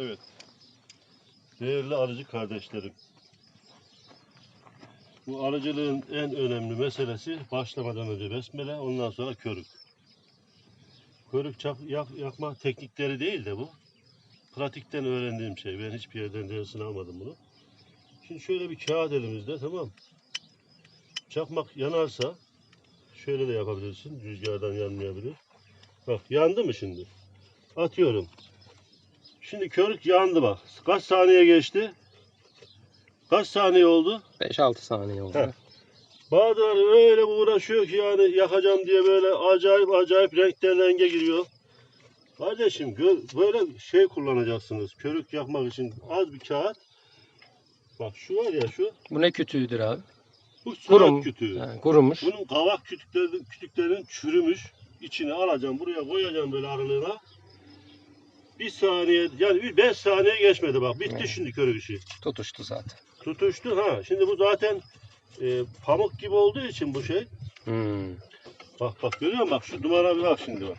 Evet. Değerli arıcı kardeşlerim. Bu arıcılığın en önemli meselesi başlamadan önce besmele, ondan sonra körük. Körük çap, yak- yakma teknikleri değil de bu. Pratikten öğrendiğim şey. Ben hiçbir yerden dersini almadım bunu. Şimdi şöyle bir kağıt elimizde tamam. Çakmak yanarsa şöyle de yapabilirsin. Rüzgardan yanmayabilir. Bak yandı mı şimdi? Atıyorum. Şimdi körük yandı bak. Kaç saniye geçti? Kaç saniye oldu? 5-6 saniye oldu. Heh. Bazıları öyle uğraşıyor ki yani yakacağım diye böyle acayip acayip renkten renge giriyor. Kardeşim böyle şey kullanacaksınız. Körük yakmak için az bir kağıt. Bak şu var ya şu. Bu ne kütüğüdür abi? Bu surat Kurum. kütüğü. Ha, kurumuş. Bunun kavak kütüklerinin, kütüklerinin çürümüş. İçine alacağım buraya koyacağım böyle aralığına. Bir saniye yani bir beş saniye geçmedi bak. Bitti Evet. şimdi körük işi. Tutuştu zaten. Tutuştu ha. Şimdi bu zaten e, pamuk gibi olduğu için bu şey. Hmm. Bak bak görüyor musun? Bak şu dumana bir bak şimdi bak.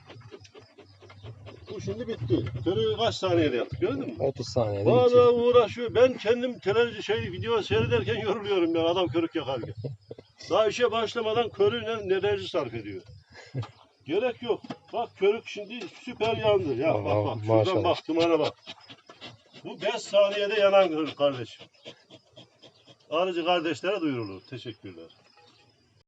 Bu şimdi bitti. Körüğü kaç saniyede yaptık gördün mü? 30 saniyede bitiyor. uğraşıyor. Ben kendim televizyon şey video seyrederken yoruluyorum ya adam körük yakarken. Daha işe başlamadan körüğüne enerji sarf ediyor. Gerek yok. Bak körük şimdi süper yandı. Ya bak Tamam, bak şuradan maşallah. bak dumana bak. Bu 5 saniyede yanan körük kardeşim. Arıcı kardeşlere duyurulur. Teşekkürler.